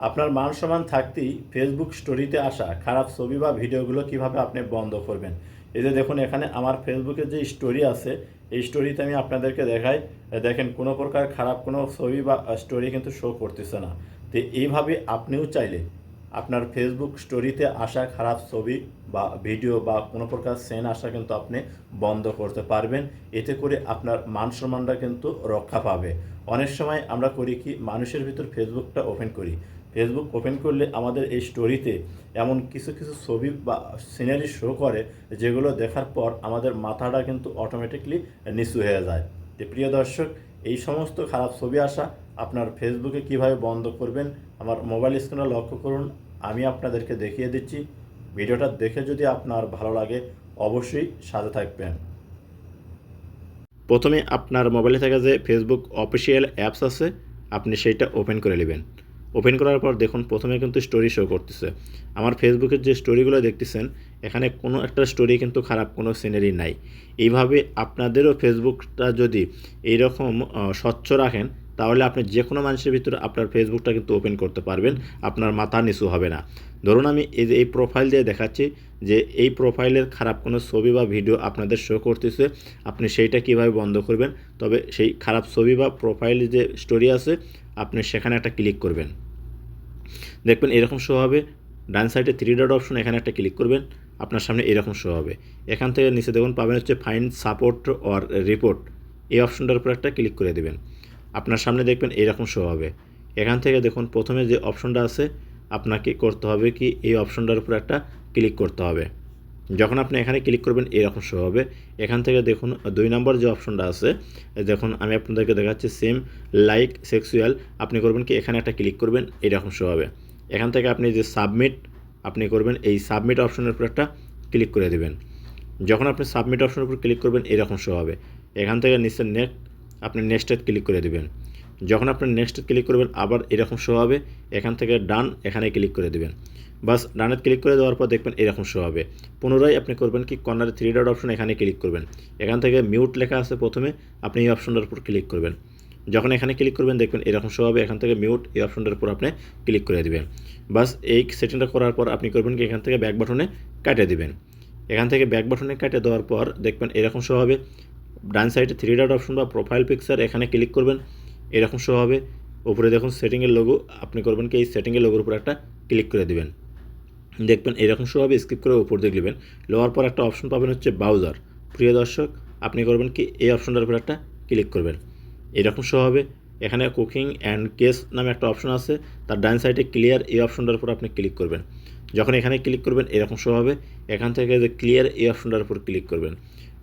আপনার মান সম্মান থাকতেই ফেসবুক স্টোরিতে আসা খারাপ ছবি বা ভিডিওগুলো কীভাবে আপনি বন্ধ করবেন? এই যে দেখুন, এখানে আমার ফেসবুকে যে স্টোরি আছে, এই স্টোরিতে আমি আপনাদেরকে দেখাই। দেখেন, কোনো প্রকার খারাপ কোনো ছবি বা স্টোরি কিন্তু শো করতেছে না। তো এইভাবে আপনিও চাইলে আপনার ফেসবুক স্টোরিতে আসা খারাপ ছবি বা ভিডিও বা কোনো প্রকার সেন আসা কিন্তু আপনি বন্ধ করতে পারবেন। এতে করে আপনার মান সম্মানটা কিন্তু রক্ষা পাবে। অনেক সময় আমরা করি কি, মানুষের ভিতর ফেসবুকটা ওপেন করি। ফেসবুক ওপেন করলে আমাদের এই স্টোরিতে এমন কিছু কিছু ছবি বা সিনারি শো করে, যেগুলো দেখার পর আমাদের মাথাটা কিন্তু অটোমেটিকলি নিচু হয়ে যায়। প্রিয় দর্শক, এই সমস্ত খারাপ ছবি আসা আপনার ফেসবুকে কীভাবে বন্ধ করবেন, আমার মোবাইল স্ক্রিনে লক্ষ্য করুন, আমি আপনাদেরকে দেখিয়ে দিচ্ছি। ভিডিওটা দেখে যদি আপনার ভালো লাগে, অবশ্যই সাথে থাকবেন। প্রথমে আপনার মোবাইলে থাকা যে ফেসবুক অফিসিয়াল অ্যাপস আছে, আপনি সেইটা ওপেন করে নেবেন। ওপেন করার পর দেখুন, প্রথমে কিন্তু স্টোরি শো করতেছে। আমার ফেসবুকের যে স্টোরিগুলো দেখতেছেন, এখানে কোনো একটা স্টোরি কিন্তু খারাপ কোনো সিনারি নাই। এইভাবে আপনাদেরও ফেসবুকটা যদি এইরকম স্বচ্ছ রাখেন তাহলে আপনি যে কোনো মানুষের ভিতরে আপনার ফেসবুকটা কিন্তু ওপেন করতে পারবেন, আপনার মাথা নিচু হবে না। ধরুন আমি এই যে, এই প্রোফাইল দিয়ে দেখাচ্ছি যে, এই প্রোফাইলের খারাপ কোনো ছবি বা ভিডিও আপনাদের শো করতেছে, আপনি সেইটা কীভাবে বন্ধ করবেন? তবে সেই খারাপ ছবি বা প্রোফাইলে যে স্টোরি আছে, আপনি সেখানে একটা ক্লিক করবেন। দেখবেন এরকম শো হবে, ডান সাইডে থ্রি ডট অপশন এখানে একটা ক্লিক করবেন, আপনার সামনে এরকম শো হবে। এখান থেকে নিচে দেখুন পাবেন হচ্ছে ফাইন সাপোর্ট অর রিপোর্ট এই অপশনটার উপর একটা ক্লিক করে দেবেন। আপনার সামনে দেখবেন এরকম শো হবে। এখান থেকে দেখুন, প্রথমে যে অপশনটা আছে, আপনাকে করতে হবে কি, এই অপশনটার উপর একটা ক্লিক করতে হবে। যখন আপনি এখানে ক্লিক করবেন, এরকম শো হবে। এখান থেকে দেখুন, দুই নম্বর যে অপশনটা আছে, দেখুন, আমি আপনাদেরকে দেখাচ্ছি সেম লাইক সেক্সুয়াল আপনি করবেন কি, এখানে একটা ক্লিক করবেন, এরকম শো হবে। এখান থেকে আপনি যে সাবমিট আপনি করবেন, এই সাবমিট অপশনের উপর একটা ক্লিক করে দেবেন। যখন আপনি সাবমিট অপশনের উপর ক্লিক করবেন, এরকম শো হবে। এখান থেকে নিচে নেক্সট আপনি নেক্সটে ক্লিক করে দেবেন। যখন আপনি নেক্সটে ক্লিক করবেন, আবার এরকম শো হবে। এখান থেকে ডান এখানে ক্লিক করে দেবেন। বাস ডানে ক্লিক করে দেওয়ার পর দেখবেন এরকম শো হবে। পুনরায় আপনি করবেন কি কর্নারে থ্রি ডট অপশন এখানে ক্লিক করবেন। এখান থেকে মিউট লেখা আছে প্রথমে, আপনি এই অপশনটার উপর ক্লিক করবেন। যখন এখানে ক্লিক করবেন, দেখবেন এরকম শো হবে। এখান থেকে মিউট এই অপশনটার উপর আপনি ক্লিক করে দেবেন। বাস, এই সেটিংটা করার পর আপনি করবেন কি, এখান থেকে ব্যাক বাটনে কাটিয়ে দিবেন। এখান থেকে ব্যাক বাটনে কাটিয়ে দেওয়ার পর দেখবেন এরকম শো হবে। ডান সাইডে থ্রি ডট অপশন বা প্রোফাইল পিকচার এখানে ক্লিক করবেন, এরকম শো হবে। উপরে দেখুন সেটিংয়ের লোগো আপনি করবেন কি, এই সেটিংয়ের লোগোর উপর একটা ক্লিক করে দেবেন। দেখবেন এরকম শো হবে স্কিপ করে উপর দিয়ে দিবেন লোয়ার পর একটা অপশন পাবেন হচ্ছে ব্রাউজার প্রিয় দর্শক, আপনি করবেন কি, এই অপশনটার উপর একটা ক্লিক করবেন। এরকম শো হবে। এখানে কুকিং অ্যান্ড কেস নামে একটা অপশন আছে। তার ডান সাইডে ক্লিয়ার এই অপশনটার উপর আপনি ক্লিক করবেন। যখন এখানে ক্লিক করবেন, এরকম শো হবে। এখান থেকে যে ক্লিয়ার এই অপশনটার উপর ক্লিক করবেন।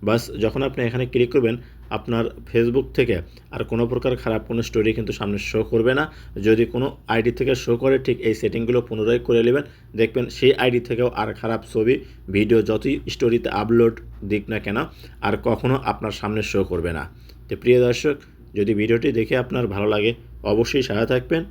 বাস যখন আপনি এখানে ক্লিক করবেন, আপনার ফেসবুক থেকে আর কোনো প্রকার খারাপ কোনো স্টোরি কিন্তু সামনে শো করবে না। যদি কোনো আইডি থেকে শো করে, ঠিক এই সেটিংগুলো পুনরায় করে নেবেন। দেখবেন সেই আইডি থেকেও আর খারাপ ছবি ভিডিও যতই স্টোরিতে আপলোড দিক না কেন, আর কখনো আপনার সামনে শো করবে না। তো প্রিয় দর্শক, যদি ভিডিওটি দেখে আপনার ভালো লাগে, অবশ্যই সাথে থাকবেন।